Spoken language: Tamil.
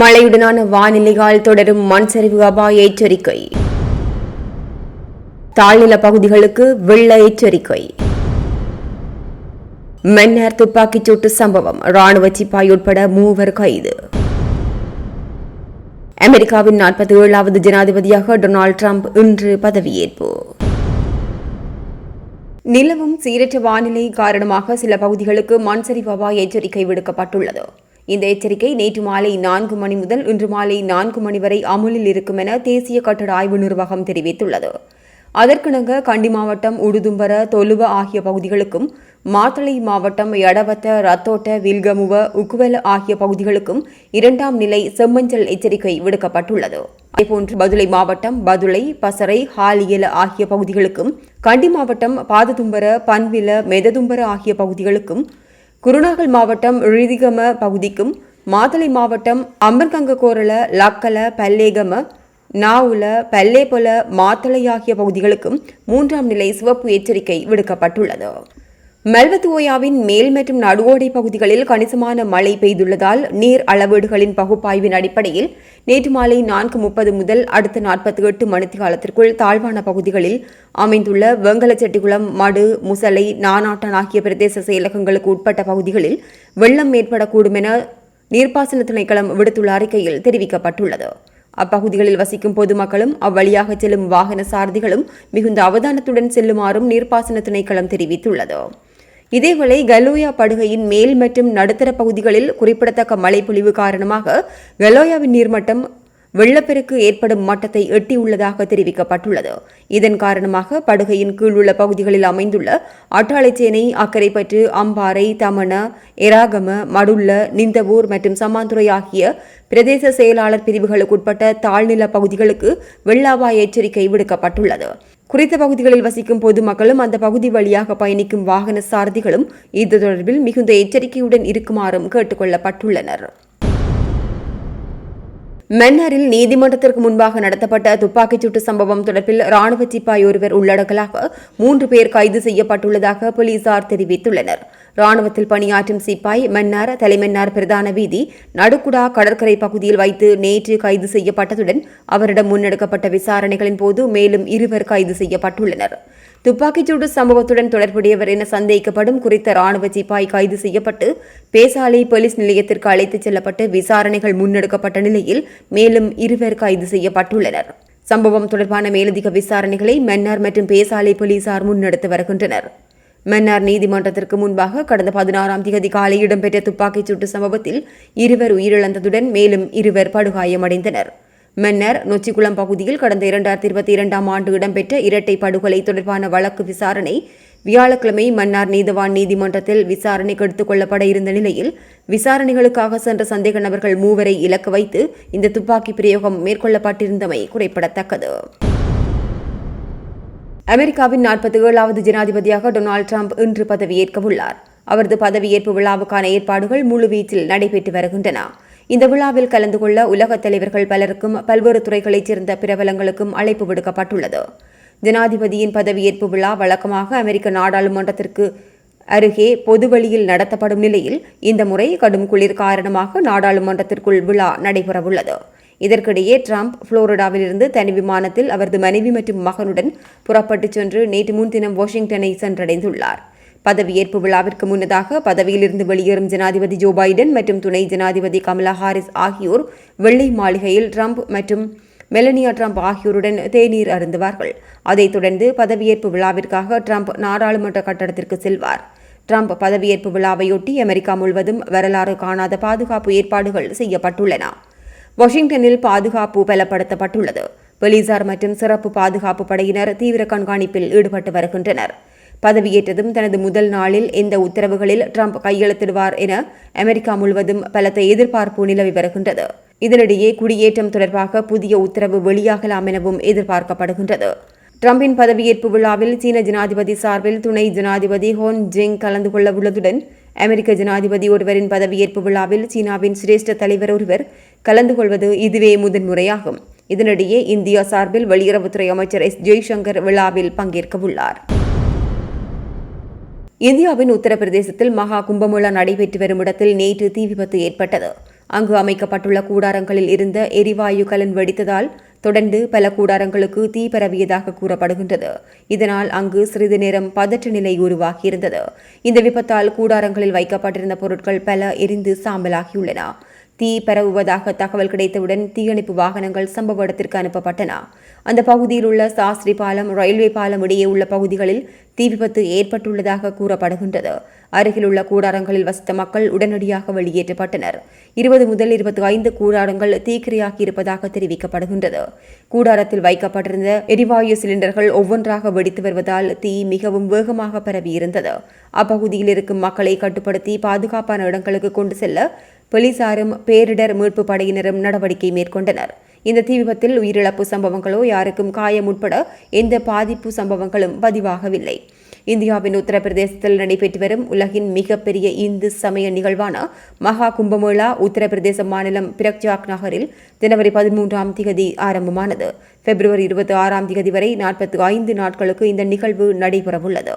மழையுடனான வானிலையால் தொடரும் மண் சரிவு அபாய எச்சரிக்கை. தாழ்நில பகுதிகளுக்கு வெள்ள எச்சரிக்கை. மன்னார் துப்பாக்கிச் சூட்டு சம்பவம். ராணுவ சிப்பாய் உட்பட மூவர் கைது. அமெரிக்காவின் நாற்பத்தி ஏழாவது ஜனாதிபதியாக டொனால்டு ட்ரம்ப் இன்று பதவியேற்பு. நிலவும் சீரற்ற வானிலை காரணமாக சில பகுதிகளுக்கு மண் சரிவு அபாய எச்சரிக்கை விடுக்கப்பட்டுள்ளது. இந்த எச்சரிக்கை நேற்று மாலை நான்கு மணி முதல் இன்று மாலை நான்கு மணி வரை அமுலில் இருக்கும் என தேசிய கட்டட ஆய்வு நிர்வாகம் தெரிவித்துள்ளது. அதற்கிணங்க கண்டி மாவட்டம் உடுதும்பர தொலுவ ஆகிய பகுதிகளுக்கும் மாத்தளை மாவட்டம் எடவத்த ரத்தோட்ட வில்கமுவ உக்குவல ஆகிய பகுதிகளுக்கும் இரண்டாம் நிலை செம்மஞ்சள் எச்சரிக்கை விடுக்கப்பட்டுள்ளது. அதேபோன்று பதுளை மாவட்டம் பதுளை பசறை ஹாலியல ஆகிய பகுதிகளுக்கும் கண்டி மாவட்டம் பாததும்பர பன்வில மெததும்பர ஆகிய பகுதிகளுக்கும் குருநாகல் மாவட்டம் ரிதிகம பகுதிக்கும் மாத்தளை மாவட்டம் அம்பர்கங்க கோரல லக்கல பல்லேகம நாவுல பல்லேபொல மாத்தளை ஆகிய பகுதிகளுக்கும் மூன்றாம் நிலை சிவப்பு எச்சரிக்கை விடுக்கப்பட்டுள்ளது. மெல்வத்துவோயாவின் மேல் மற்றும் நடுவோடை பகுதிகளில் கணிசமான மழை பெய்துள்ளதால் நீர் அளவீடுகளின் பகுப்பாய்வின் அடிப்படையில் நேற்று மாலை நான்கு முப்பது முதல் அடுத்த நாற்பத்தி எட்டு மணித்தியாலத்திற்குள் தாழ்வான பகுதிகளில் அமைந்துள்ள வெங்கலச்செட்டிகுளம் மடு முசலை நானாட்டன் ஆகிய பிரதேச செயலகங்களுக்கு உட்பட்ட பகுதிகளில் வெள்ளம் ஏற்படக்கூடும் என நீர்ப்பாசன திணைக்களம் விடுத்துள்ள அறிக்கையில் தெரிவிக்கப்பட்டுள்ளது. அப்பகுதிகளில் வசிக்கும் பொதுமக்களும் அவ்வழியாக செல்லும் வாகன சாரதிகளும் மிகுந்த அவதானத்துடன் செல்லுமாறும் நீர்ப்பாசன திணைக்களம் தெரிவித்துள்ளது. இதேவேளை கலோயா படுகையின் மேல் மற்றும் நடுத்தர பகுதிகளில் குறிப்பிடத்தக்க மழைப்பொழிவு காரணமாக கலோயாவின் நீர்மட்டம் வெள்ளப்பெருக்கு ஏற்படும் மட்டத்தை எட்டியுள்ளதாக தெரிவிக்கப்பட்டுள்ளது. இதன் காரணமாக படுகையின் கீழ் உள்ள பகுதிகளில் அமைந்துள்ள அட்டாளைச்சேனை அக்கரைப்பற்று அம்பாறை தமண எராகம மடுள்ள நிந்தவூர் மற்றும் சமாந்துறை ஆகிய பிரதேச செயலாளர் பிரிவுகளுக்குட்பட்ட தாழ்நில பகுதிகளுக்கு வெள்ள அபாய எச்சரிக்கை விடுக்கப்பட்டுள்ளது. குறித்த பகுதிகளில் வசிக்கும் பொதுமக்களும் அந்த பகுதி வழியாக பயணிக்கும் வாகன சாரதிகளும் இது தொடர்பில் மிகுந்த எச்சரிக்கையுடன் இருக்குமாறும் கேட்டுக்கொள்ளப்பட்டுள்ளனர் மென்னரில் மன்னாரில் நீதிமன்றத்திற்கு முன்பாக நடத்தப்பட்ட துப்பாக்கிச் சூட்டு சம்பவம் தொடர்பில் ராணுவ சிப்பாய் ஒருவர் உள்ளடக்கலாக மூன்று பேர் கைது செய்யப்பட்டுள்ளதாக போலீசார் தெரிவித்துள்ளனர். ராணுவத்தில் பணியாற்றும் சிப்பாய் மன்னார் தலைமன்னார் பிரதான வீதி நடுக்குடா கடற்கரை பகுதியில் வைத்து நேற்று கைது செய்யப்பட்டதுடன் அவரிடம் முன்னெடுக்கப்பட்ட விசாரணைகளின் போது மேலும் இருவர் கைது செய்யப்பட்டுள்ளனர். துப்பாக்கிச்சூடு சம்பவத்துடன் தொடர்புடையவர் என சந்தேகிக்கப்படும் குறித்த ராணுவ சிப்பாய் கைது செய்யப்பட்டு பேசாலை போலீஸ் நிலையத்திற்கு அழைத்துச் செல்லப்பட்டு விசாரணைகள் முன்னெடுக்கப்பட்ட நிலையில் மேலும் இருவர் கைது செய்யப்பட்டுள்ளனர். சம்பவம் தொடர்பான மேலதிக விசாரணைகளை மன்னார் மற்றும் பேசாலை போலீசார் முன்னெடுத்து வருகின்றனர். மன்னார் நீதிமன்றத்திற்கு முன்பாக கடந்த பதினாறாம் தேதி காலை இடம்பெற்ற துப்பாக்கிச் சூட்டு சம்பவத்தில் இருவர் உயிரிழந்ததுடன் மேலும் இருவர் படுகாயமடைந்தனர். மன்னர் நொச்சிக்குளம் பகுதியில் கடந்த இரண்டாயிரத்தி இருபத்தி இரண்டாம் ஆண்டு இடம்பெற்ற இரட்டை படுகொலை தொடர்பான வழக்கு விசாரணை வியாழக்கிழமை மன்னார் நீதவான் நீதிமன்றத்தில் விசாரணைக்கு எடுத்துக் கொள்ளப்பட இருந்த நிலையில் விசாரணைகளுக்காக சென்ற சந்தேக நபர்கள் மூவரை இலக்கு வைத்து இந்த துப்பாக்கி பிரயோகம் மேற்கொள்ளப்பட்டிருந்தமை குறிப்பிடத்தக்கது. அமெரிக்காவின் நாற்பத்தி ஏழாவது ஜனாதிபதியாக டொனால்டு டிரம்ப் இன்று பதவியேற்க உள்ளார் அவரது பதவியேற்பு விழாவுக்கான ஏற்பாடுகள் முழுவீச்சில் நடைபெற்று வருகின்றன. இந்த விழாவில் கலந்து கொள்ள உலகத் தலைவர்கள் பலருக்கும் பல்வேறு துறைகளைச் சேர்ந்த பிரபலங்களுக்கும் அழைப்பு விடுக்கப்பட்டுள்ளது. ஜனாதிபதியின் பதவியேற்பு விழா வழக்கமாக அமெரிக்க நாடாளுமன்றத்திற்கு அருகே பொதுவெளியில் நடத்தப்படும் நிலையில் இந்த முறை கடும் குளிர் காரணமாக நாடாளுமன்றத்திற்குள் விழா நடைபெறவுள்ளது. இதற்கிடையே ட்ரம்ப் புளோரிடாவிலிருந்து தனி விமானத்தில் அவரது மனைவி மற்றும் மகனுடன் புறப்பட்டுச் சென்று நேற்று முன்தினம் வாஷிங்டனை சென்றடைந்துள்ளார். பதவியேற்பு விழாவிற்கு முன்னதாக பதவியிலிருந்து வெளியேறும் ஜனாதிபதி ஜோ பைடன் மற்றும் துணை ஜனாதிபதி கமலா ஹாரிஸ் ஆகியோர் வெள்ளை மாளிகையில் ட்ரம்ப் மற்றும் மெலனியா ட்ரம்ப் ஆகியோருடன் தேநீர் அருந்துவார்கள். அதைத் தொடர்ந்து பதவியேற்பு விழாவிற்காக ட்ரம்ப் நாடாளுமன்ற கட்டடத்திற்கு செல்வார். ட்ரம்ப் பதவியேற்பு விழாவையொட்டி அமெரிக்கா முழுவதும் வரலாறு காணாத பாதுகாப்பு ஏற்பாடுகள் செய்யப்பட்டுள்ளன. வாஷிங்டனில் பாதுகாப்பு பலப்படுத்தப்பட்டுள்ளது. போலீசார் மற்றும் சிறப்பு பாதுகாப்பு படையினர் தீவிர கண்காணிப்பில் ஈடுபட்டு வருகின்றனர். பதவியேற்றதும் தனது முதல் நாளில் இந்த உத்தரவுகளில் ட்ரம்ப் கையெழுத்திடுவார் என அமெரிக்கா முழுவதும் பலத்த எதிர்பார்ப்பு நிலவி வருகின்றது. இதனிடையே குடியேற்றம் தொடர்பாக புதிய உத்தரவு வெளியாகலாம் எனவும் எதிர்பார்க்கப்படுகின்றது. ட்ரம்பின் பதவியேற்பு விழாவில் சீன ஜனாதிபதி சார்பில் துணை ஜனாதிபதி ஹோன் ஜெங் கலந்து கொள்ள உள்ளதுடன் அமெரிக்க ஜனாதிபதி ஒருவரின் பதவியேற்பு விழாவில் சீனாவின் சிரேஷ்ட தலைவர் ஒருவர் கலந்து கொள்வது இதுவே முதன்முறையாகும் இதனிடையே இந்தியா சார்பில் வெளியுறவுத்துறை அமைச்சர் எஸ். ஜெய்சங்கர் விழாவில் பங்கேற்க உள்ளார். இந்தியாவின் உத்தரப்பிரதேசத்தில் மகா கும்பமேளா நடைபெற்று வரும் இடத்தில் நேற்று தீ விபத்து ஏற்பட்டது. அங்கு அமைக்கப்பட்டுள்ள கூடாரங்களில் இருந்த எரிவாயு கலன் வெடித்ததால் தொடர்ந்து பல கூடாரங்களுக்கு தீ பரவியதாக கூறப்படுகின்றது. இதனால் அங்கு சிறிது நேரம் பதற்ற நிலை உருவாகியிருந்தது. இந்த விபத்தால் கூடாரங்களில் வைக்கப்பட்டிருந்த பொருட்கள் பல எரிந்து சாம்பலாகியுள்ளன. தீ பரவுவதாக தகவல் கிடைத்தவுடன் தீயணைப்பு வாகனங்கள் சம்பவ இடத்திற்கு அனுப்பப்பட்டன. அந்த பகுதியில் உள்ள சாஸ்திரி பாலம் ரயில்வே பாலம் இடையே உள்ள பகுதிகளில் தீ விபத்து ஏற்பட்டுள்ளதாக கூறப்படுகின்றது. அருகிலுள்ள கூடாரங்களில் வசித்த மக்கள் உடனடியாக வெளியேற்றப்பட்டனர். இருபது முதல் இருபத்தி ஐந்து கூடாரங்கள் தீக்கிரையாகி இருப்பதாக தெரிவிக்கப்படுகின்றது. கூடாரத்தில் வைக்கப்பட்டிருந்த எரிவாயு சிலிண்டர்கள் ஒவ்வொன்றாக வெடித்து வருவதால் தீ மிகவும் வேகமாக பரவியிருந்தது. அப்பகுதியில் இருக்கும் மக்களை கட்டுப்படுத்தி பாதுகாப்பான இடங்களுக்கு கொண்டு செல்ல போலீசாரும் பேரிடர் மீட்பு படையினரும் நடவடிக்கை மேற்கொண்டனர். இந்த தீ விபத்தில் உயிரிழப்பு சம்பவங்களோ யாருக்கும் காயம் உட்பட எந்த பாதிப்பு சம்பவங்களும் பதிவாகவில்லை. இந்தியாவின் உத்தரப்பிரதேசத்தில் நடைபெற்று வரும் உலகின் மிகப்பெரிய இந்து சமய நிகழ்வான மகா கும்பமேளா உத்தரப்பிரதேச மாநிலம் பிரக்ஜாக் நகரில் ஜனவரி பதிமூன்றாம் திகதி ஆரம்பமானது. பிப்ரவரி இருபத்தி ஆறாம் திகதி வரை நாற்பத்தி ஐந்து நாட்களுக்கு இந்த நிகழ்வு நடைபெறவுள்ளது.